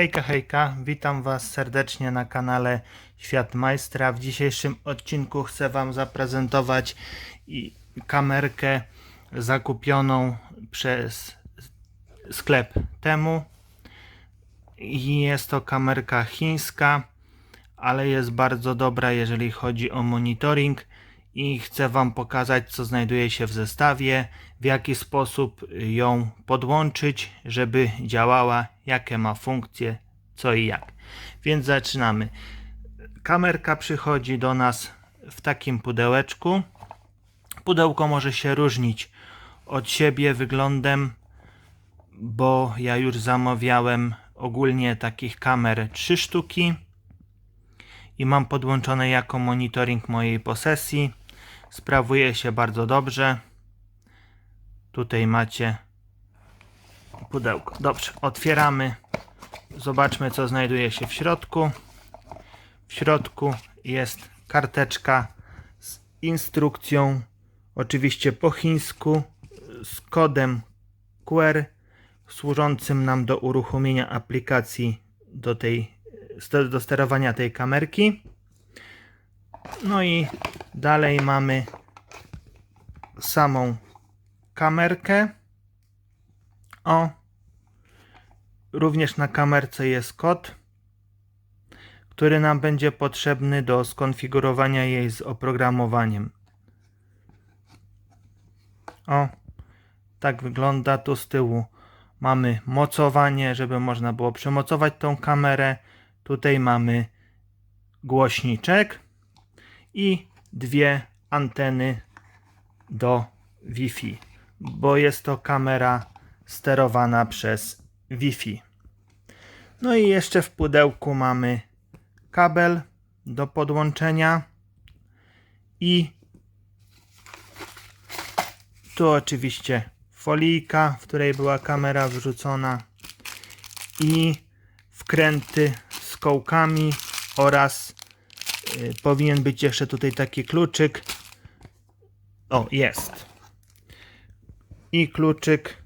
Hejka, hejka, witam Was serdecznie na kanale Świat Majstra. W dzisiejszym odcinku chcę Wam zaprezentować kamerkę zakupioną przez sklep Temu. Jest to kamerka chińska, ale jest bardzo dobra, jeżeli chodzi o monitoring. I chcę Wam pokazać, co znajduje się w zestawie, w jaki sposób ją podłączyć, żeby działała, jakie ma funkcje, co i jak. Więc zaczynamy. Kamerka przychodzi do nas w takim pudełeczku. Pudełko może się różnić od siebie wyglądem, bo ja już zamawiałem ogólnie takich kamer 3 sztuki i mam podłączone jako monitoring mojej posesji. Sprawuje się bardzo dobrze. Tutaj macie pudełko. Dobrze, otwieramy. Zobaczmy, co znajduje się w środku. W środku jest karteczka z instrukcją, oczywiście po chińsku, z kodem QR służącym nam do uruchomienia aplikacji do tej do sterowania tej kamerki. No i dalej mamy samą kamerkę. O, również na kamerce jest kod, który nam będzie potrzebny do skonfigurowania jej z oprogramowaniem. O, tak wygląda tu z tyłu. Mamy mocowanie, żeby można było przymocować tą kamerę. Tutaj mamy głośniczek i dwie anteny do Wi-Fi, bo jest to kamera sterowana przez Wi-Fi. No i jeszcze w pudełku mamy kabel do podłączenia i tu oczywiście folijka, w której była kamera wrzucona i wkręty z kołkami oraz y, powinien być jeszcze tutaj taki kluczyk. O, jest. I kluczyk,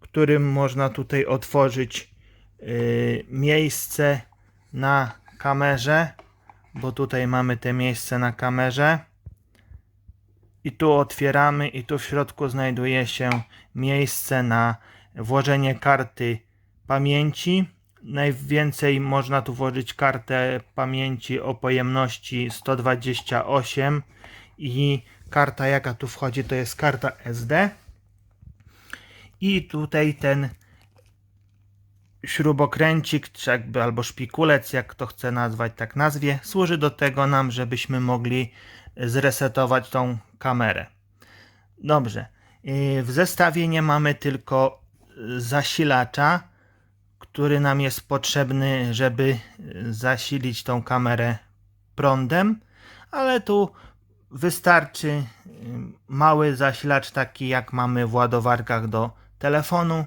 którym można tutaj otworzyć y, miejsce na kamerze, bo tutaj mamy te miejsce na kamerze. I tu otwieramy i tu w środku znajduje się miejsce na włożenie karty pamięci. Najwięcej można tu włożyć kartę pamięci o pojemności 128 i karta jaka tu wchodzi to jest karta SD. I tutaj ten śrubokręcik, czy jakby albo szpikulec, jak to chce nazwać, tak nazwie, służy do tego nam, żebyśmy mogli zresetować tą kamerę. Dobrze. W zestawie nie mamy tylko zasilacza, który nam jest potrzebny, żeby zasilić tą kamerę prądem, ale tu wystarczy mały zasilacz, taki jak mamy w ładowarkach do telefonu.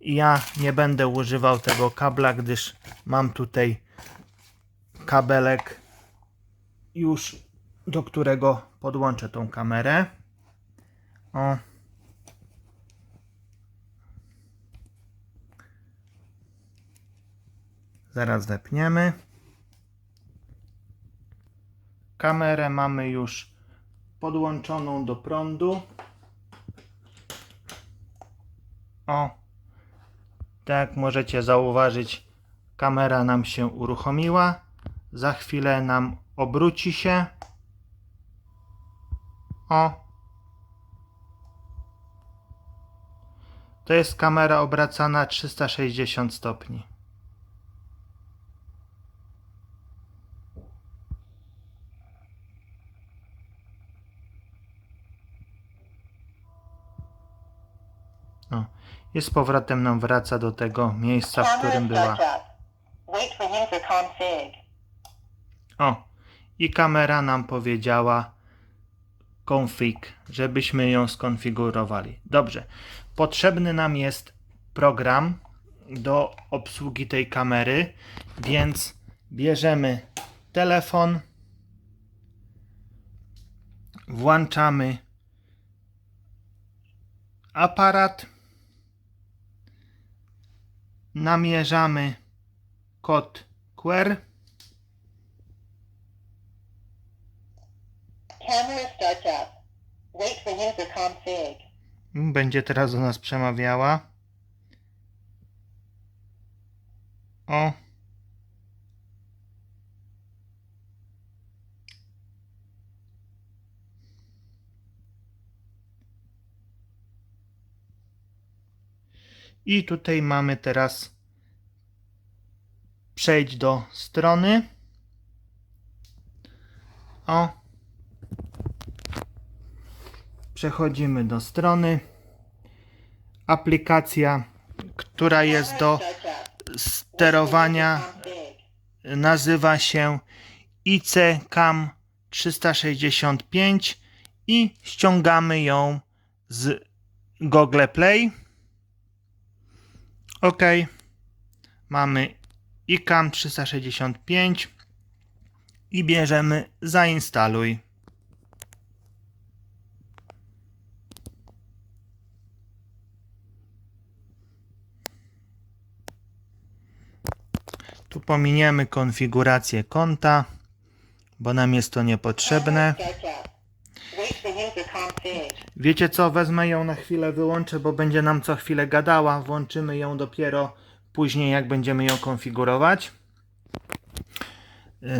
Ja nie będę używał tego kabla, gdyż mam tutaj kabelek już do którego podłączę tą kamerę. O. Zaraz wepniemy. Kamerę mamy już podłączoną do prądu. O. Tak możecie zauważyć, kamera nam się uruchomiła. Za chwilę nam obróci się. O. To jest kamera obracana 360 stopni. O. I z powrotem nam wraca do tego miejsca, w którym była. O, i kamera nam powiedziała config, żebyśmy ją skonfigurowali. Dobrze. Potrzebny nam jest program do obsługi tej kamery, więc bierzemy telefon, włączamy aparat, namierzamy kod QR. Będzie teraz do nas przemawiała. O. I tutaj mamy teraz przejdź do strony. O. Przechodzimy do strony. Aplikacja, która jest do sterowania, nazywa się ICCAM 365 i ściągamy ją z Google Play. OK. Mamy ICAM 365 i bierzemy zainstaluj. Tu pominiemy konfigurację konta, bo nam jest to niepotrzebne. Wiecie co, wezmę ją na chwilę, wyłączę, bo będzie nam co chwilę gadała. Włączymy ją dopiero później, jak będziemy ją konfigurować. Yy,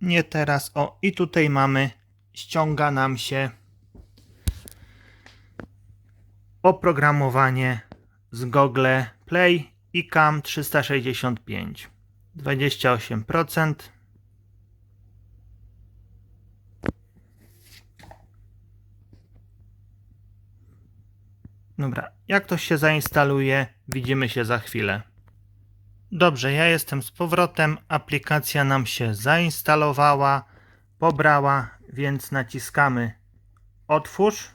nie teraz. O, i tutaj mamy, ściąga nam się oprogramowanie z Google Play i CAM 365. 28%. Dobra, jak to się zainstaluje, widzimy się za chwilę. Dobrze, ja jestem z powrotem. Aplikacja nam się zainstalowała, pobrała, więc naciskamy Otwórz.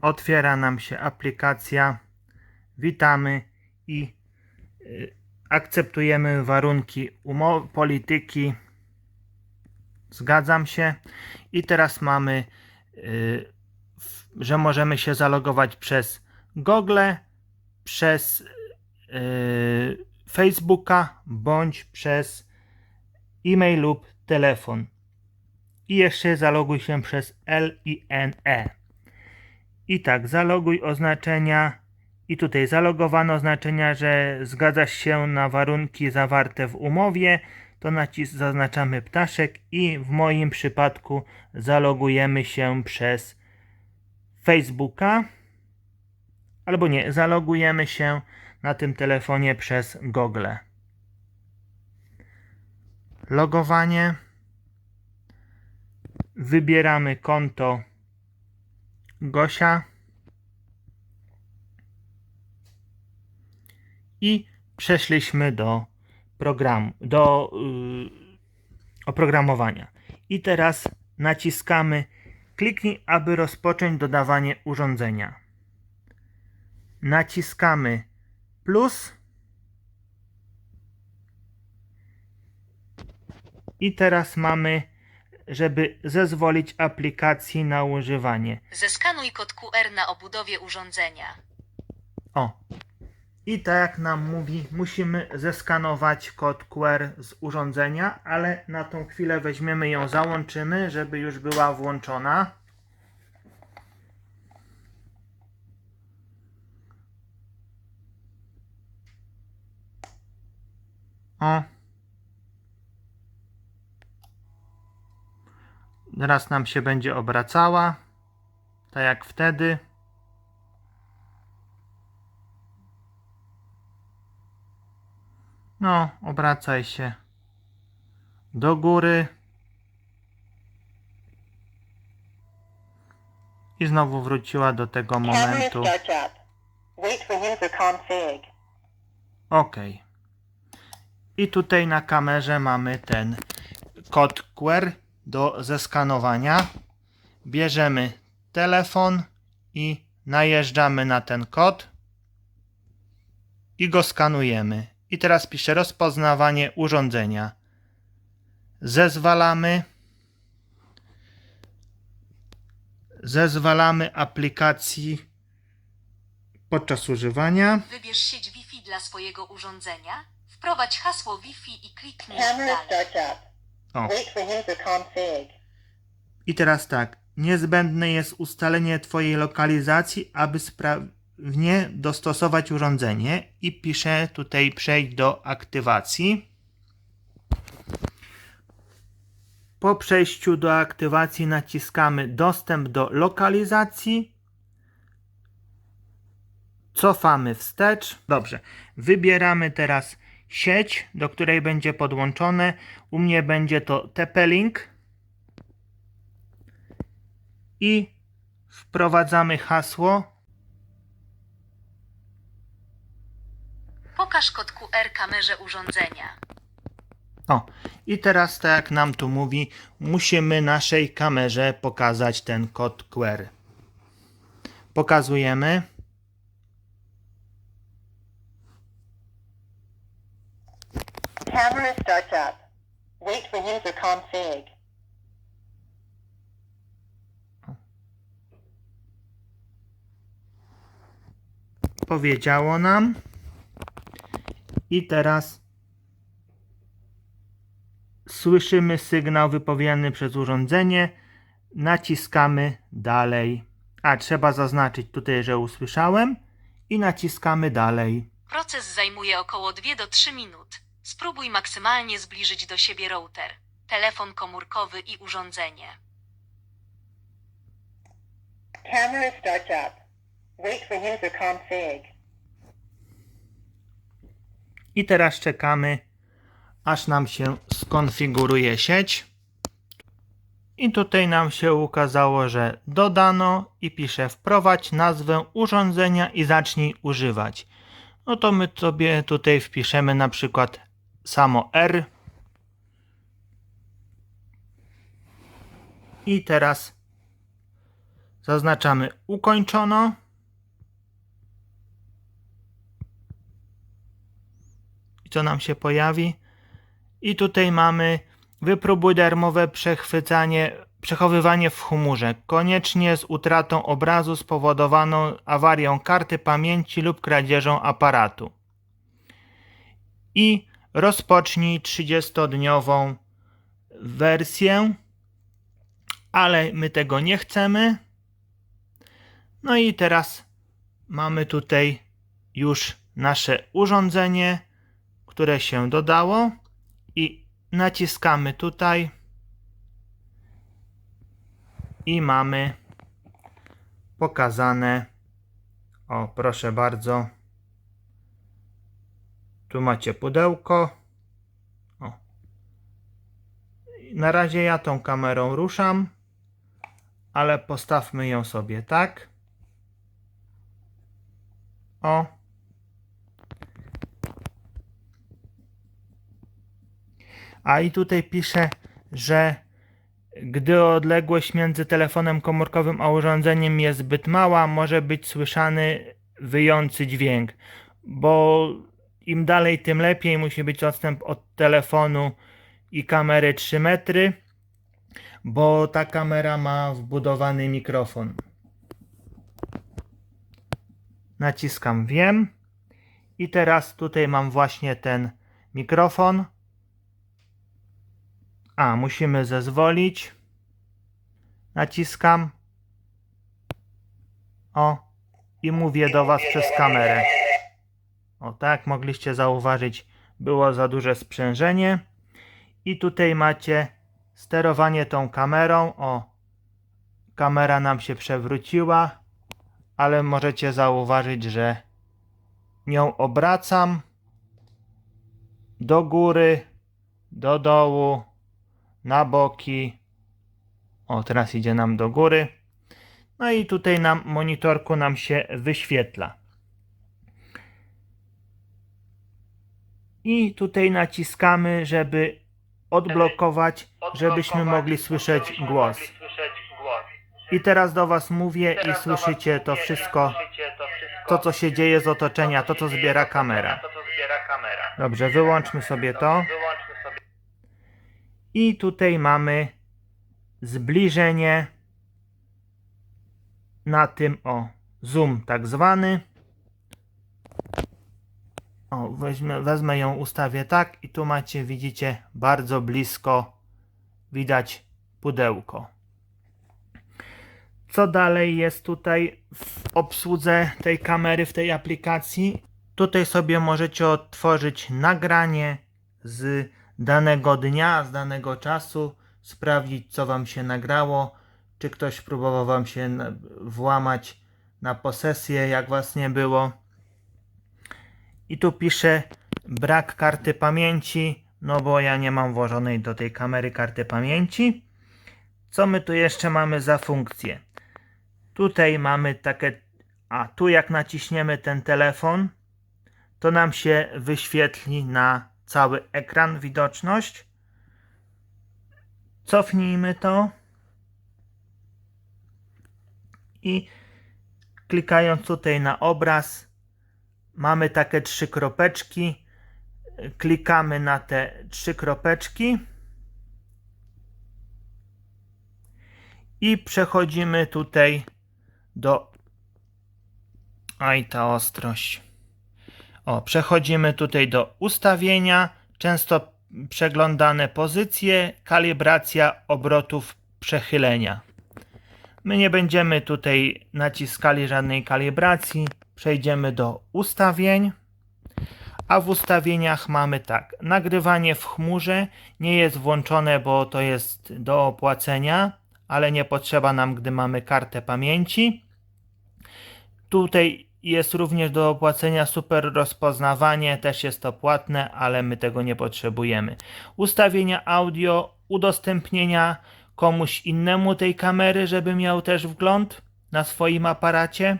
Otwiera nam się aplikacja. Witamy i y, akceptujemy warunki umowy, polityki. Zgadzam się. I teraz mamy, y, w- że możemy się zalogować przez Google, przez y, Facebooka bądź przez e-mail lub telefon. I jeszcze zaloguj się przez LINE. I tak, zaloguj oznaczenia. I tutaj zalogowane oznaczenia, że zgadzasz się na warunki zawarte w umowie to nacis zaznaczamy ptaszek i w moim przypadku zalogujemy się przez Facebooka albo nie, zalogujemy się na tym telefonie przez Google. Logowanie. Wybieramy konto Gosia i przeszliśmy do programu, do y, oprogramowania. I teraz naciskamy kliknij, aby rozpocząć dodawanie urządzenia. Naciskamy plus i teraz mamy, żeby zezwolić aplikacji na używanie. Zeskanuj kod QR na obudowie urządzenia. O. I tak jak nam mówi, musimy zeskanować kod QR z urządzenia, ale na tą chwilę weźmiemy ją, załączymy, żeby już była włączona. O. Teraz nam się będzie obracała, tak jak wtedy. No, obracaj się do góry. I znowu wróciła do tego momentu. OK. I tutaj na kamerze mamy ten kod QR do zeskanowania. Bierzemy telefon i najeżdżamy na ten kod i go skanujemy. I teraz pisze rozpoznawanie urządzenia. Zezwalamy. Zezwalamy aplikacji podczas używania. Wybierz sieć Wi-Fi dla swojego urządzenia. Wprowadź hasło Wi-Fi i kliknij Camera dalej. O. Wait for user config. I teraz tak, niezbędne jest ustalenie Twojej lokalizacji, aby sprawnie dostosować urządzenie i piszę tutaj przejść do aktywacji. Po przejściu do aktywacji naciskamy dostęp do lokalizacji. Cofamy wstecz. Dobrze. Wybieramy teraz sieć, do której będzie podłączone. U mnie będzie to TP-Link i wprowadzamy hasło. Pokaż kod QR kamerze urządzenia. O, i teraz tak jak nam tu mówi, musimy naszej kamerze pokazać ten kod QR. Pokazujemy. Camera starts up. Wait for user config. Powiedziało nam. I teraz słyszymy sygnał wypowiedziany przez urządzenie. Naciskamy dalej. A trzeba zaznaczyć tutaj, że usłyszałem. I naciskamy dalej. Proces zajmuje około 2 do 3 minut. Spróbuj maksymalnie zbliżyć do siebie router, telefon komórkowy i urządzenie. Camera starts up. Wait for user config. I teraz czekamy, aż nam się skonfiguruje sieć. I tutaj nam się ukazało, że dodano i pisze wprowadź nazwę urządzenia i zacznij używać. No to my sobie tutaj wpiszemy na przykład samo R. I teraz zaznaczamy ukończono. I co nam się pojawi? I tutaj mamy wypróbuj darmowe przechwycanie, przechowywanie w chmurze. Koniecznie z utratą obrazu spowodowaną awarią karty pamięci lub kradzieżą aparatu. I rozpocznij 30-dniową wersję, ale my tego nie chcemy. No i teraz mamy tutaj już nasze urządzenie, które się dodało. I naciskamy tutaj. I mamy pokazane. O proszę bardzo. Tu macie pudełko. O. na razie ja tą kamerą ruszam ale postawmy ją sobie tak. O A i tutaj pisze, że gdy odległość między telefonem komórkowym a urządzeniem jest zbyt mała, może być słyszany wyjący dźwięk, bo im dalej, tym lepiej. Musi być odstęp od telefonu i kamery 3 metry, bo ta kamera ma wbudowany mikrofon. Naciskam wiem i teraz tutaj mam właśnie ten mikrofon. A, musimy zezwolić. Naciskam. O, i mówię do Was przez kamerę. O, tak, mogliście zauważyć, było za duże sprzężenie. I tutaj macie sterowanie tą kamerą. O, kamera nam się przewróciła, ale możecie zauważyć, że nią obracam do góry, do dołu na boki. O, teraz idzie nam do góry. No i tutaj na monitorku nam się wyświetla. I tutaj naciskamy, żeby odblokować, żebyśmy mogli słyszeć głos. I teraz do Was mówię i słyszycie to wszystko, to co się dzieje z otoczenia, to co zbiera kamera. Dobrze, wyłączmy sobie to. I tutaj mamy zbliżenie na tym o zoom tak zwany. O, weźmę, wezmę ją, ustawię tak i tu macie, widzicie, bardzo blisko widać pudełko. Co dalej jest tutaj w obsłudze tej kamery, w tej aplikacji? Tutaj sobie możecie otworzyć nagranie z danego dnia, z danego czasu, sprawdzić co Wam się nagrało, czy ktoś próbował Wam się włamać na posesję, jak Was nie było. I tu pisze brak karty pamięci, no bo ja nie mam włożonej do tej kamery karty pamięci. Co my tu jeszcze mamy za funkcję? Tutaj mamy takie, a tu jak naciśniemy ten telefon, to nam się wyświetli na cały ekran widoczność. Cofnijmy to i klikając tutaj na obraz, mamy takie trzy kropeczki. Klikamy na te trzy kropeczki i przechodzimy tutaj do. Aj, ta ostrość. O, przechodzimy tutaj do ustawienia. Często przeglądane pozycje, kalibracja obrotów przechylenia. My nie będziemy tutaj naciskali żadnej kalibracji. Przejdziemy do ustawień. A w ustawieniach mamy tak. Nagrywanie w chmurze nie jest włączone, bo to jest do opłacenia, ale nie potrzeba nam, gdy mamy kartę pamięci. Tutaj jest również do opłacenia super rozpoznawanie, też jest to płatne, ale my tego nie potrzebujemy. Ustawienia audio, udostępnienia komuś innemu tej kamery, żeby miał też wgląd na swoim aparacie.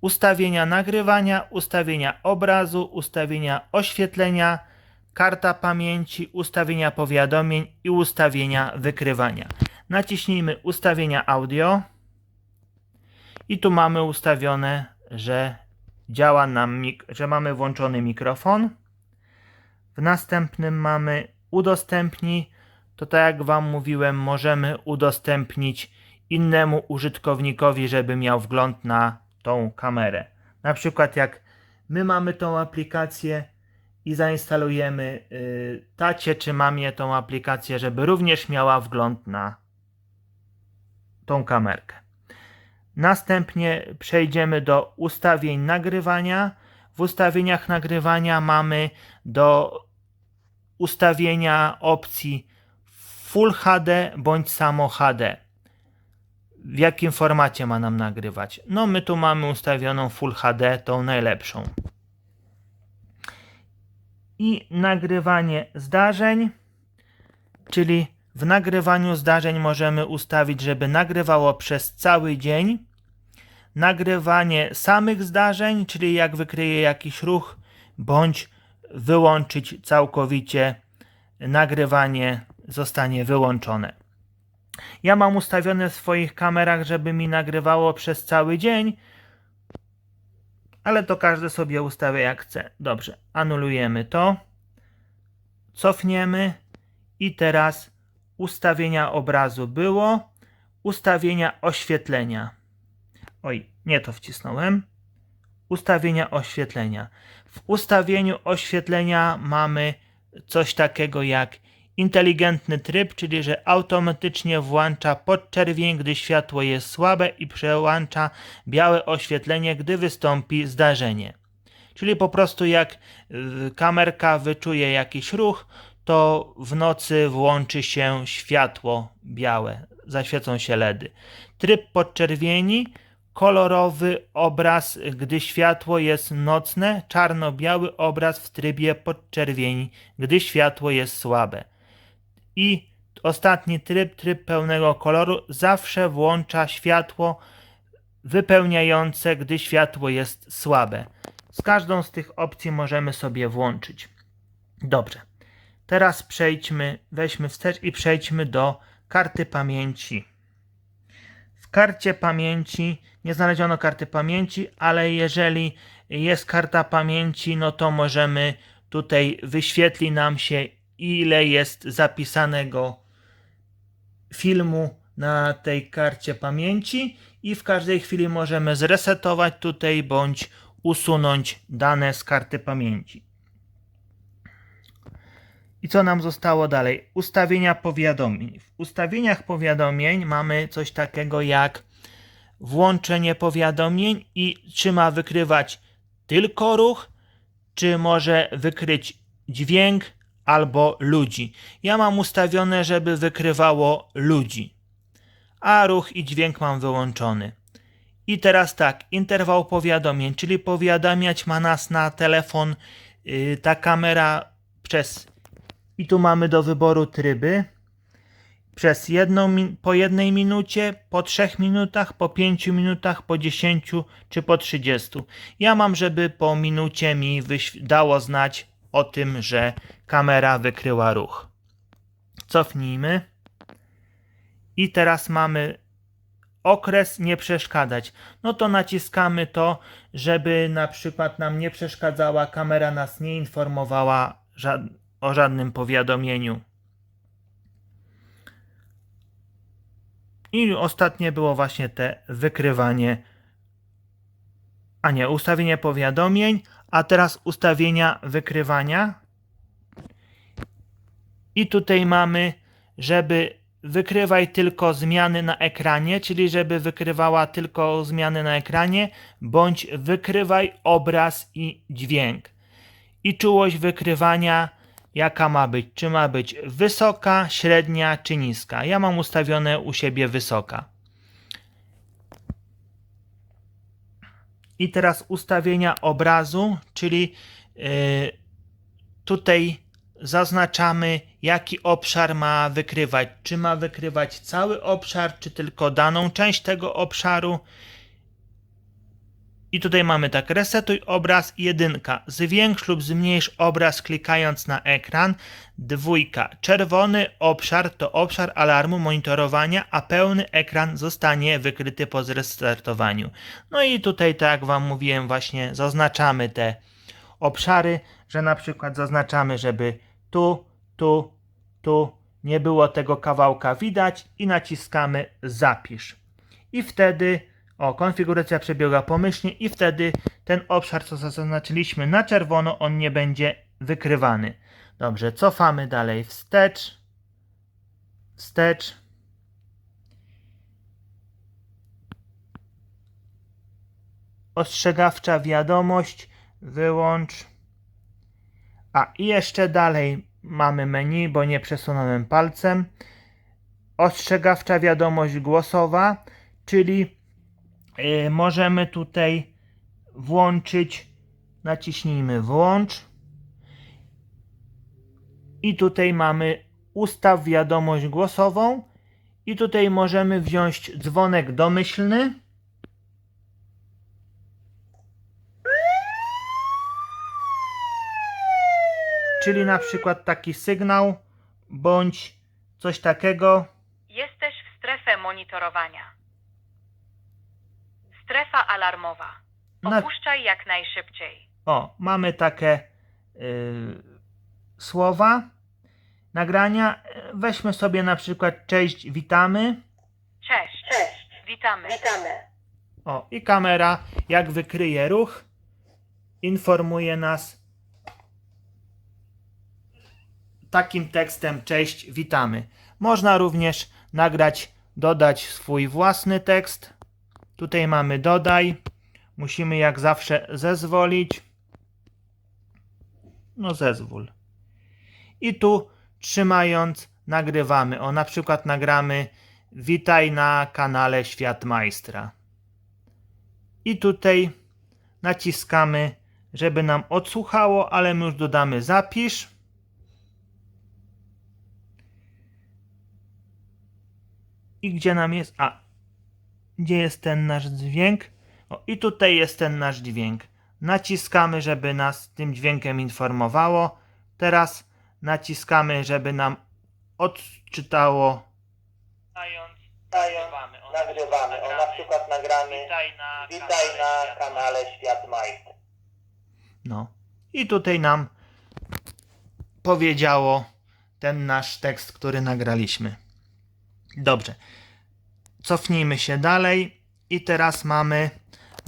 Ustawienia nagrywania, ustawienia obrazu, ustawienia oświetlenia, karta pamięci, ustawienia powiadomień i ustawienia wykrywania. Naciśnijmy ustawienia audio. I tu mamy ustawione, że działa nam, że mamy włączony mikrofon. W następnym mamy udostępnij. To tak jak Wam mówiłem, możemy udostępnić innemu użytkownikowi, żeby miał wgląd na tą kamerę. Na przykład jak my mamy tą aplikację i zainstalujemy y, tacie czy mamie tą aplikację, żeby również miała wgląd na tą kamerkę. Następnie przejdziemy do ustawień nagrywania. W ustawieniach nagrywania mamy do ustawienia opcji Full HD bądź samo HD. W jakim formacie ma nam nagrywać? No, my tu mamy ustawioną Full HD, tą najlepszą. I nagrywanie zdarzeń, czyli w nagrywaniu zdarzeń możemy ustawić, żeby nagrywało przez cały dzień. Nagrywanie samych zdarzeń, czyli jak wykryje jakiś ruch, bądź wyłączyć całkowicie nagrywanie zostanie wyłączone. Ja mam ustawione w swoich kamerach, żeby mi nagrywało przez cały dzień, ale to każdy sobie ustawia jak chce. Dobrze, anulujemy to, cofniemy i teraz ustawienia obrazu było, ustawienia oświetlenia. Oj, nie to wcisnąłem. Ustawienia oświetlenia. W ustawieniu oświetlenia mamy coś takiego jak inteligentny tryb, czyli że automatycznie włącza podczerwień, gdy światło jest słabe i przełącza białe oświetlenie, gdy wystąpi zdarzenie. Czyli po prostu jak y, kamerka wyczuje jakiś ruch, to w nocy włączy się światło białe, zaświecą się LEDy. Tryb podczerwieni, kolorowy obraz, gdy światło jest nocne, czarno-biały obraz w trybie podczerwieni, gdy światło jest słabe. I ostatni tryb, tryb pełnego koloru, zawsze włącza światło wypełniające, gdy światło jest słabe. Z każdą z tych opcji możemy sobie włączyć. Dobrze. Teraz przejdźmy, weźmy wstecz i przejdźmy do karty pamięci. Karcie pamięci nie znaleziono karty pamięci, ale jeżeli jest karta pamięci, no to możemy tutaj wyświetli nam się ile jest zapisanego filmu na tej karcie pamięci i w każdej chwili możemy zresetować tutaj bądź usunąć dane z karty pamięci. I co nam zostało dalej? Ustawienia powiadomień. W ustawieniach powiadomień mamy coś takiego jak włączenie powiadomień i czy ma wykrywać tylko ruch, czy może wykryć dźwięk albo ludzi. Ja mam ustawione, żeby wykrywało ludzi, a ruch i dźwięk mam wyłączony. I teraz tak, interwał powiadomień, czyli powiadamiać ma nas na telefon yy, ta kamera przez. I tu mamy do wyboru tryby. Przez jedną, po jednej minucie, po trzech minutach, po pięciu minutach, po dziesięciu czy po trzydziestu. Ja mam, żeby po minucie mi dało znać o tym, że kamera wykryła ruch. Cofnijmy. I teraz mamy okres nie przeszkadzać. No to naciskamy to, żeby na przykład nam nie przeszkadzała, kamera nas nie informowała o żadnym powiadomieniu. I ostatnie było właśnie te wykrywanie, a nie, ustawienie powiadomień, a teraz ustawienia wykrywania. I tutaj mamy, żeby wykrywaj tylko zmiany na ekranie, czyli żeby wykrywała tylko zmiany na ekranie, bądź wykrywaj obraz i dźwięk. I czułość wykrywania, jaka ma być? Czy ma być wysoka, średnia czy niska? Ja mam ustawione u siebie wysoka. I teraz ustawienia obrazu, czyli yy, tutaj zaznaczamy, jaki obszar ma wykrywać. Czy ma wykrywać cały obszar, czy tylko daną część tego obszaru. I tutaj mamy tak, resetuj obraz, jedynka, zwiększ lub zmniejsz obraz klikając na ekran, dwójka, czerwony obszar to obszar alarmu monitorowania, a pełny ekran zostanie wykryty po zrestartowaniu. No i tutaj, tak jak Wam mówiłem, właśnie zaznaczamy te obszary, że na przykład zaznaczamy, żeby tu, tu, tu nie było tego kawałka widać i naciskamy zapisz. I wtedy, o, konfiguracja przebiega pomyślnie i wtedy ten obszar, co zaznaczyliśmy na czerwono, on nie będzie wykrywany. Dobrze, cofamy dalej wstecz, wstecz. Ostrzegawcza wiadomość, wyłącz. A i jeszcze dalej mamy menu, bo nie przesunąłem palcem. Ostrzegawcza wiadomość głosowa, czyli yy, możemy tutaj włączyć, naciśnijmy włącz. I tutaj mamy ustaw wiadomość głosową. I tutaj możemy wziąć dzwonek domyślny. czyli na przykład taki sygnał bądź coś takiego. Jesteś w strefie monitorowania. Strefa alarmowa. Na, Opuszczaj jak najszybciej. o, mamy takie y, słowa, nagrania. Weźmy sobie na przykład cześć, witamy. Cześć. Cześć. Witamy. Witamy. O, i kamera, jak wykryje ruch, informuje nas takim tekstem cześć, witamy. Można również nagrać, dodać swój własny tekst. Tutaj mamy dodaj. Musimy jak zawsze zezwolić. No zezwól. I tu trzymając nagrywamy. O, na przykład nagramy witaj na kanale Świat Majstra. I tutaj naciskamy, żeby nam odsłuchało, ale my już dodamy zapisz. I gdzie nam jest? A, gdzie jest ten nasz dźwięk? O, i tutaj jest ten nasz dźwięk. Naciskamy, żeby nas tym dźwiękiem informowało. Teraz naciskamy, żeby nam odczytało. Nagrywamy. O, nagrywamy. O, na przykład nagramy Witaj na Witaj na kanale Świat Majster. No. I tutaj nam powiedziało ten nasz tekst, który nagraliśmy. Dobrze. Cofnijmy się dalej i teraz mamy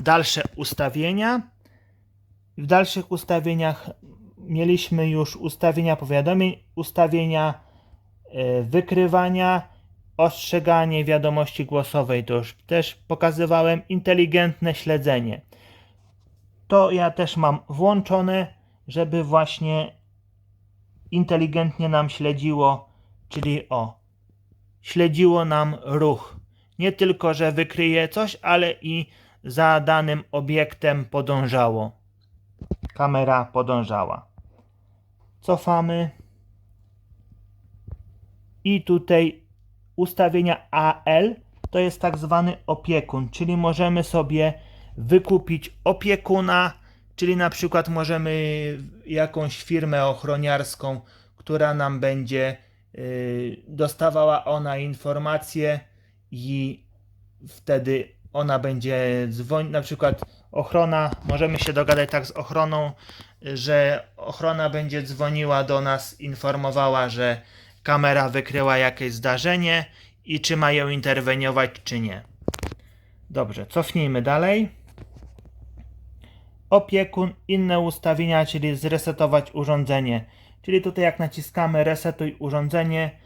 dalsze ustawienia. W dalszych ustawieniach mieliśmy już ustawienia powiadomień, ustawienia e, wykrywania, ostrzeganie wiadomości głosowej. To już też pokazywałem. Inteligentne śledzenie. To ja też mam włączone, żeby właśnie inteligentnie nam śledziło, czyli o, śledziło nam ruch. Nie tylko, że wykryje coś, ale i za danym obiektem podążało. Kamera podążała. Cofamy. I tutaj ustawienia AL to jest tak zwany opiekun, czyli możemy sobie wykupić opiekuna, czyli na przykład możemy jakąś firmę ochroniarską, która nam będzie y, dostawała ona informacje i wtedy ona będzie dzwonić, na przykład ochrona, możemy się dogadać tak z ochroną, że ochrona będzie dzwoniła do nas, informowała, że kamera wykryła jakieś zdarzenie i czy mają interweniować, czy nie. Dobrze, cofnijmy dalej. Opiekun, inne ustawienia, czyli zresetować urządzenie. Czyli tutaj jak naciskamy resetuj urządzenie,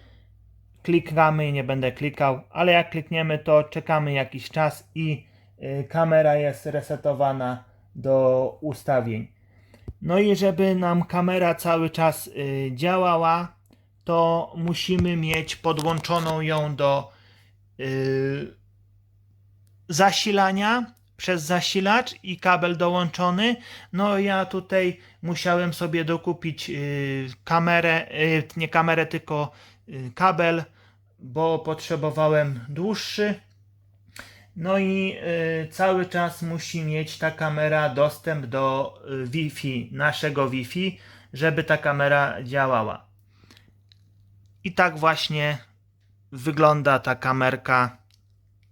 klikamy nie będę klikał, ale jak klikniemy to czekamy jakiś czas i y, kamera jest resetowana do ustawień. No i żeby nam kamera cały czas y, działała, to musimy mieć podłączoną ją do y, zasilania przez zasilacz i kabel dołączony. No ja tutaj musiałem sobie dokupić kamerę, nie kamerę, tylko kabel, bo potrzebowałem dłuższy. No i y, cały czas musi mieć ta kamera dostęp do y, Wi-Fi, naszego Wi-Fi, żeby ta kamera działała. I tak właśnie wygląda ta kamerka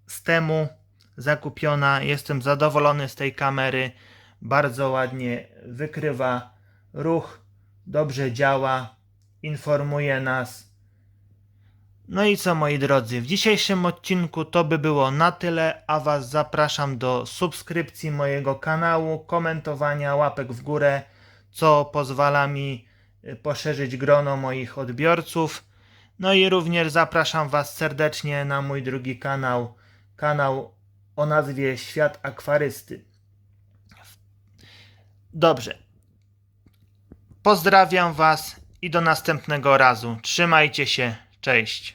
z temu zakupiona. Jestem zadowolony z tej kamery. Bardzo ładnie wykrywa ruch, dobrze działa, informuje nas. No i co moi drodzy, w dzisiejszym odcinku to by było na tyle, a Was zapraszam do subskrypcji mojego kanału, komentowania, łapek w górę, co pozwala mi y, poszerzyć grono moich odbiorców. No i również zapraszam Was serdecznie na mój drugi kanał, kanał o nazwie Świat Akwarysty. Dobrze. Pozdrawiam Was i do następnego razu. Trzymajcie się. Cześć.